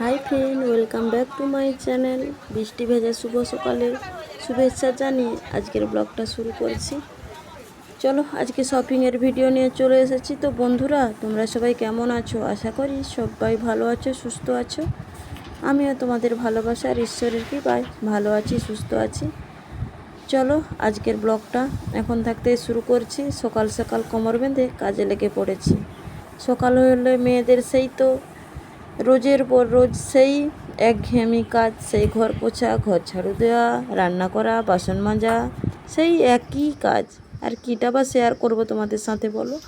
Hi friend, welcome back to my channel. বৃষ্টি ভেজা শুভ সকালের শুভেচ্ছা জানিয়ে আজকের ব্লগটা শুরু করেছি। চলো, আজকে শপিংয়ের ভিডিও নিয়ে চলে এসেছি। তো বন্ধুরা, তোমরা সবাই কেমন আছো? আশা করি সবাই ভালো আছো, সুস্থ আছো। আমিও তোমাদের ভালোবাসার ঈশ্বরের কৃপায় ভালো আছি, সুস্থ আছি। চলো, আজকের ব্লগটা এখন থাকতে শুরু করছি। সকাল সকাল কোমর বেঁধে কাজে লেগে পড়েছি। সকাল হলে মেয়েদের সেই তো রোজের পর রোজ সেই একঘেয়েমি কাজ, সেই ঘর পোছা, ঘর ঝাড়ু দেওয়া, রান্না করা, বাসন মাজা, সেই একই কাজ। আর কীটা বা শেয়ার করব তোমাদের সাথে বলো?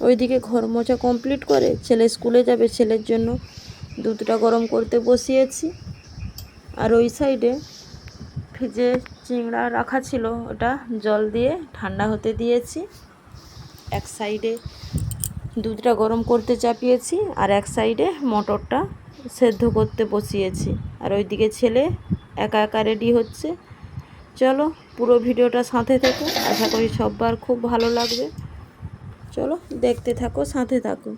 ওইদিকে ঘর মোছা কমপ্লিট করে ছেলে স্কুলে যাবে, ছেলের জন্য দুধটা গরম করতে বসিয়েছি। আর ওই সাইডে ফ্রিজে চিংড়া রাখা ছিল, ওটা জল দিয়ে ঠান্ডা হতে দিয়েছি। এক সাইডে দুধটা গরম করতে চাপিয়েছি আর এক সাইডে মটরটা সেদ্ধ করতে বসিয়েছি। আর ওইদিকে ছেলে একা একা রেডি হচ্ছে। চলো পুরো ভিডিওটা সাথে থেকো। আশা করি সববার খুব ভালো লাগবে। চলো দেখতে থাকো, সাথে থাকো।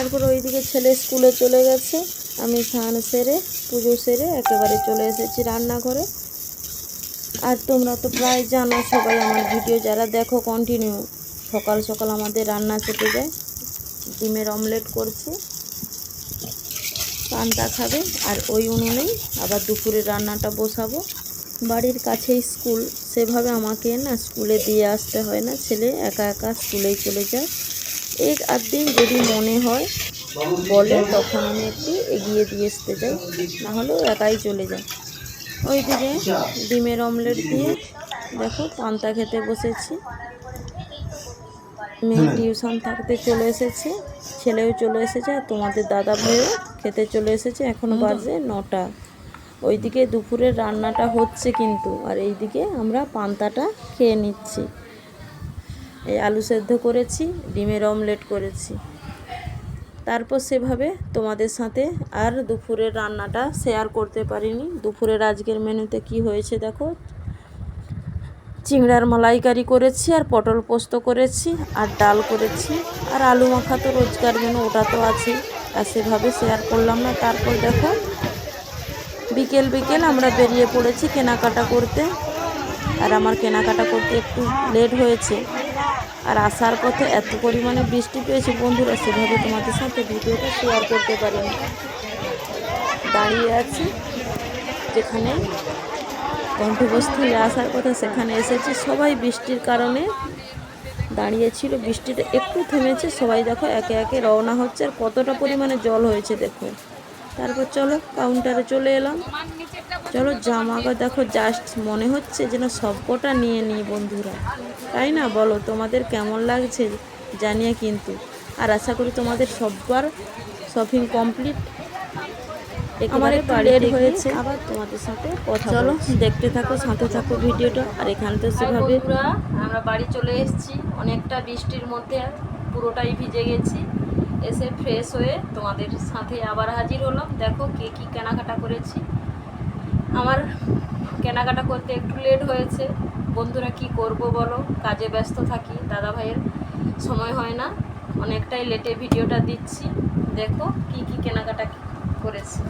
তারপর ওইদিকে ছেলে স্কুলে চলে গেছে। আমি স্নান সেরে, পুজো সেরে একেবারে চলে এসেছি রান্নাঘরে। আর তোমরা তো প্রায় জানো, সবাই আমার ভিডিও যারা দেখো কন্টিনিউ সকাল সকাল আমাদের রান্না চেপে যায়। ডিমের অমলেট করছি। পান্তা খাবে, আর ওই উনুনেই আবার দুপুরে রান্নাটা বসাবো। বাড়ির কাছেই স্কুল, সেভাবে আমাকে না স্কুলে দিয়ে আসতে হয় না, ছেলে একা একা স্কুলেই চলে যায়। এক আধ দিন যদি মনে হয় বলে তখন আমি একটু এগিয়ে দিয়ে আসতে যাই। নাহলেও একাই চলে যায়। ওইদিকে ডিমের অমলেট দিয়ে দেখো পান্তা খেতে বসেছি। মেয়ে টিউশন থাকতে চলে এসেছে ছেলেও চলে এসেছে আর তোমাদের দাদা ভাইও খেতে চলে এসেছে। এখনও বাজে নটা। ওইদিকে দুপুরের রান্নাটা হচ্ছে কিন্তু আর এইদিকে আমরা পান্তাটা খেয়ে নিচ্ছি। এই আলু সেদ্ধ করেছি, ডিমের অমলেট করেছি। তারপর সেভাবে তোমাদের সাথে আর দুপুরের রান্নাটা শেয়ার করতে পারিনি। দুপুরের আজকের মেনুতে কি হয়েছে দেখো। চিংড়ার মালাইকারি করেছি আর পটল পোস্ত করেছি আর ডাল করেছি। আর আলু মাখা তো রোজকার জন্য, ওটা তো আছে আর সেভাবে শেয়ার করলাম না। তারপর দেখো, বিকেল বিকেল আমরা বেরিয়ে পড়েছি কেনাকাটা করতে। আর আমার কেনাকাটা করতে একটু লেট হয়েছে। আর আসার পথে এত পরিমাণে বৃষ্টি পেয়েছে, বন্ধুরা, সেভাবে তোমাদের সাথে ভিডিওটা শেয়ার করতে পারিনি। দাঁড়িয়ে আছি যেখানে গন্তব্যস্থলে আসার কথা সেখানে এসেছি। সবাই বৃষ্টির কারণে দাঁড়িয়েছিল বৃষ্টিটা একটু থেমেছে, সবাই দেখো একে একে রওনা হচ্ছে আর কতটা পরিমাণে জল হয়েছে দেখো। তারপর চলো কাউন্টারে চলে এলাম। চলো জামাটা দেখো জাস্ট মনে হচ্ছে যেন সবকটা নিয়ে নিই বন্ধুরা। তাই না বলো তোমাদের কেমন লাগছে জানিয়ে কিন্তু। আর আশা করি তোমাদের সববার শপিং কমপ্লিট আমার একটু লেট হয়েছে। আবার তোমাদের সাথে কথা চলো দেখতে থাকো সাথে থাকো ভিডিওটা আর এখান তো সেভাবে আমরা বাড়ি চলে এসেছি। অনেকটা বৃষ্টির মধ্যে পুরোটাই ভিজে গেছি। এসে ফ্রেশ হয়ে তোমাদের সাথে আবার হাজির হলাম। দেখো কে কী কেনাকাটা করেছি। আমার কেনাকাটা করতে একটু লেট হয়েছে। বন্ধুরা কি করব বলো? কাজে ব্যস্ত থাকি দাদা ভাইয়ের সময় হয় না। অনেকটাই লেটে ভিডিওটা দিচ্ছি। দেখো কি কি কেনাকাটা করেছি।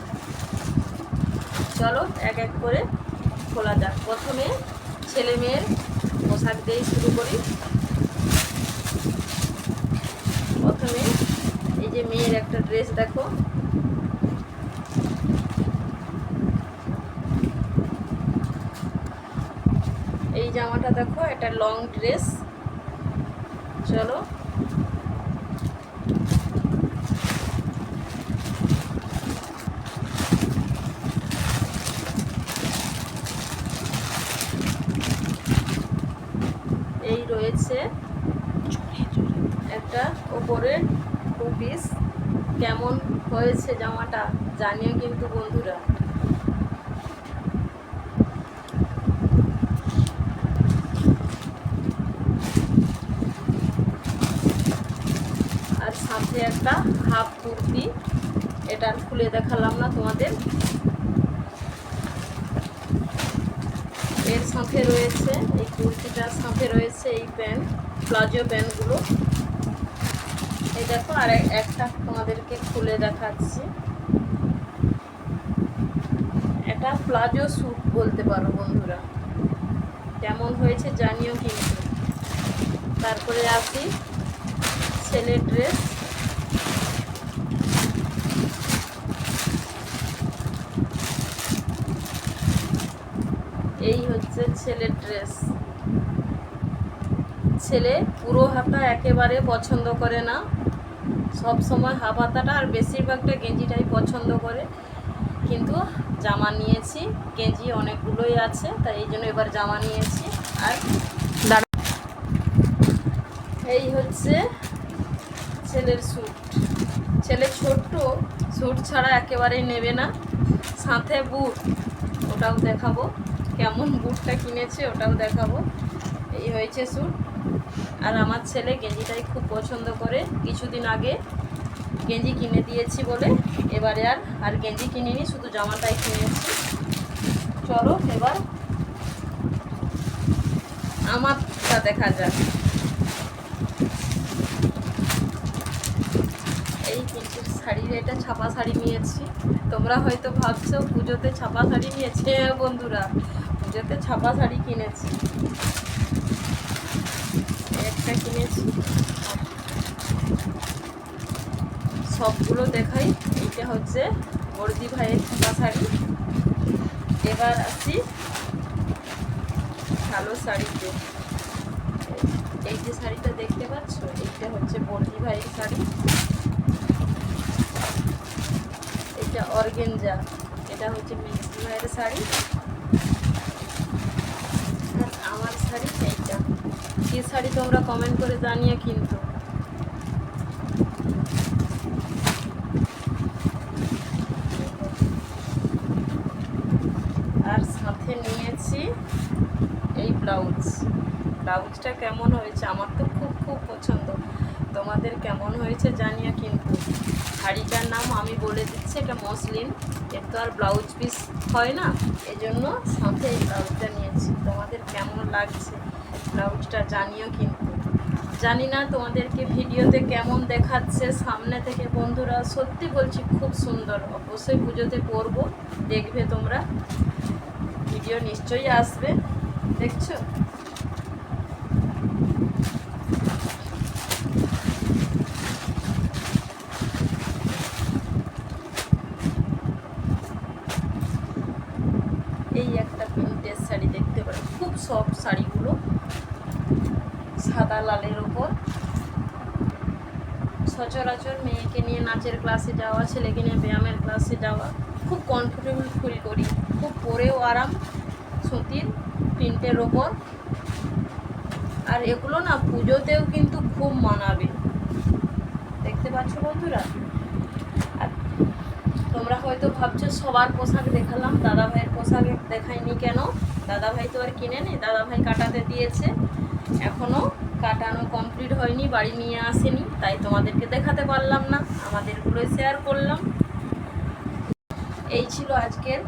চলো এক এক করে খোলা যাক। প্রথমে ছেলে মেয়ের পোশাক দিয়েই শুরু করি। প্রথমে এই যে মেয়ের একটা ড্রেস দেখো। জামাটা দেখো, এটা লং ড্রেস চলো। এই রয়েছে একটা ওপরে টু পিস কেমন হয়েছে জামাটা, জানিও কিন্তু বন্ধুরা। সাথে একটা হাফ কুর্তি। এটা খুলে দেখালাম না তোমাদের। এর সাথে রয়েছে, এই কুর্তিটার সাথে রয়েছে এই প্যান্ট, প্লাজো প্যান্টগুলো। এই দেখো, আর একটা তোমাদেরকে খুলে দেখাচ্ছি। এটা প্লাজো স্যুট বলতে পারো বন্ধুরা। কেমন হয়েছে জানিও কিন্তু। তারপরে আসি ছেলের ড্রেস। হচ্ছে ছেলের ড্রেস ছেলে পুরো হাতা একেবারে পছন্দ করে না। সব সময় হাফ হাতাটা আর বেশিরভাগটা গেঞ্জিটাই পছন্দ করে। কিন্তু জামা নিয়েছি, গেঞ্জি অনেকগুলোই আছে, তাই এই জন্য এবার জামা নিয়েছি। আর এই হচ্ছে ছেলের স্যুট ছেলে ছোট্ট স্যুট ছাড়া একেবারেই নেবে না। সাথে বুট, ওটাও দেখাবো। কেমন বুটটা কিনেছে ওটাও দেখাবো। এই হয়েছে স্যুট। আর আমার ছেলে গেঞ্জিটাই খুব পছন্দ করে। কিছুদিন আগে গেঞ্জি কিনে দিয়েছি বলে। এবারে আর আর গেঞ্জি কিনিনি, শুধু জামাটাই কিনেছি। চলো এবার আমারটা দেখা যাক। এই কিন্তু শাড়ির এটা ছাপা শাড়ি নিয়েছি। তোমরা হয়তো ভাবছ পুজোতে ছাপা শাড়ি নিয়েছে বন্ধুরা। পুজোতে ছাপা শাড়ি কিনেছি। একটা কিনেছি। সবগুলো দেখাই। এটা হচ্ছে বর্দি ভাইয়ের ছাপা শাড়ি। এবার আসি কালো শাড়িতে এই যে শাড়িটা দেখতে পাচ্ছ, এইটা হচ্ছে বর্দি ভাইয়ের শাড়ি। এটা অর্গেঞ্জা, এটা হচ্ছে মিষ্টি ভাইয়ের শাড়ি আর আমার শাড়ি এইটা কি শাড়ি তোমরা কমেন্ট করে জানিয়ে কিন্তু। আর সাথে নিয়েছি এই ব্লাউজ। ব্লাউজটা কেমন হয়েছে? আমার তো খুব খুব পছন্দ। তোমাদের কেমন হয়েছে জানিয়ে কিন্তু। শাড়িটার নাম আমি বলে দিচ্ছি, এটা মসলিন। এর তো আর ব্লাউজ পিস হয় না, এজন্য সাথে এই ব্লাউজটা নিয়েছি। তোমাদের কেমন লাগছে ব্লাউজটা জানিও কিন্তু। জানি না তোমাদেরকে ভিডিওতে কেমন দেখাচ্ছে, সামনে থেকে বন্ধুরা সত্যি বলছি খুব সুন্দর। অবশ্যই পুজোতে পরবো, দেখবে তোমরা। ভিডিও নিশ্চয়ই আসবে, দেখছ এই একটা প্রিন্টের শাড়ি দেখতে পারো খুব সফট শাড়িগুলো সাদা লালের ওপর সচরাচর মেয়েকে নিয়ে নাচের ক্লাসে যাওয়া, ছেলেকে নিয়ে ব্যায়ামের ক্লাসে যাওয়া, খুব কমফোর্টেবল ফিল করি। খুব পরেও আরাম, সুতির প্রিন্টের ওপর। আর এগুলো না পুজোতেও কিন্তু খুব মানাবে। দেখতে পাচ্ছ বন্ধুরা? আর তোমরা হয়তো ভাবছ সবার পোশাক দেখালাম দাদা ভাইয়ের পোশাক দেখাইনি কেন? দাদা ভাই তো আর কিনে নি দাদা ভাই কাটাতে দিয়েছে। এখনও কাটানো কমপ্লিট হয়নি, বাড়ি নিয়ে আসেনি, তাই তোমাদেরকে দেখাতে পারলাম না, আমাদেরগুলোই শেয়ার করলাম। এই ছিল আজকের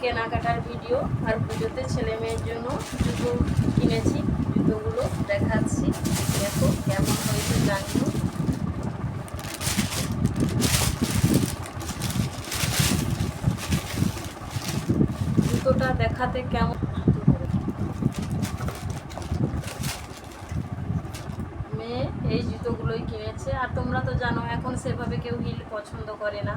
কেনাকাটার ভিডিও আর পুজোতে ছেলে মেয়ের জন্য জুতো কিনেছি, জুতোগুলো দেখাচ্ছি, দেখো কেমন হয়েছে, জানিও। জুতোটা দেখাতে কেমন মেয়ে এই জুতোগুলোই কিনেছে আর তোমরা তো জানো এখন সেভাবে কেউ হিল পছন্দ করে না।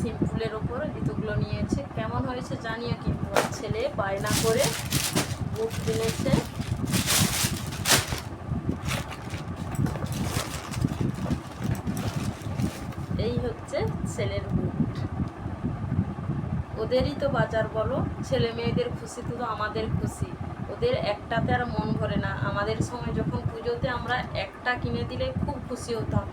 সিম্পুলের ওপর জুতোগুলো নিয়েছে। কেমন হয়েছে জানিও কিন্তু ছেলে বায়না করে বুট কিনেছে এই হচ্ছে ছেলের বুট ওদেরই তো বাজার বলো। ছেলে মেয়েদের খুশি তো আমাদের খুশি। ওদের একটাতে আর মন ভরে না। আমাদের সময় যখন পুজোতে আমরা একটা কিনে দিলে খুব খুশি হতাম।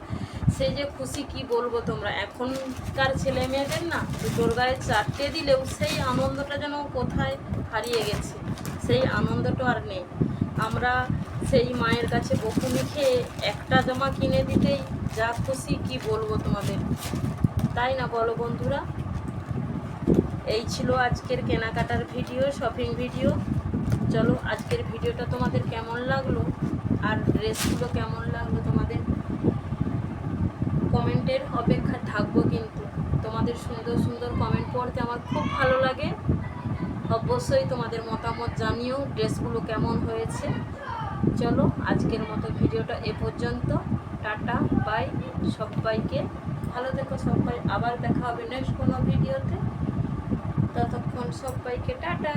সেই যে খুশি কি বলব তোমরা? এখনকার ছেলে মেয়েদের না, দুটোর গায়ে চারটে দিলেও সেই আনন্দটা যেন কোথায় হারিয়ে গেছে, সেই আনন্দটা আর নেই। আমরা সেই মায়ের কাছে বকুনি খেয়ে একটা জামা কিনে দিতেই যা খুশি কি বলব তোমাদের? তাই না বলো বন্ধুরা? এই ছিল আজকের কেনাকাটার ভিডিও শপিং ভিডিও চলো আজকের ভিডিওটা তোমাদের কেমন লাগল? আর ড্রেসগুলো কেমন লাগল? কমেন্টের অপেক্ষা থাকব কিন্তু। তোমাদের সুন্দর সুন্দর কমেন্ট পড়তে আমার খুব ভালো লাগে। অবশ্যই তোমাদের মতামত জানিও, ড্রেসগুলো কেমন হয়েছে। চলো, আজকের মতো ভিডিওটা এ পর্যন্ত। টাটা, বাই সবাইকে। ভালো থেকো সবাই, আবার দেখা হবে নেক্সট কোনো ভিডিওতে। ততক্ষণ সবাইকে টাটা।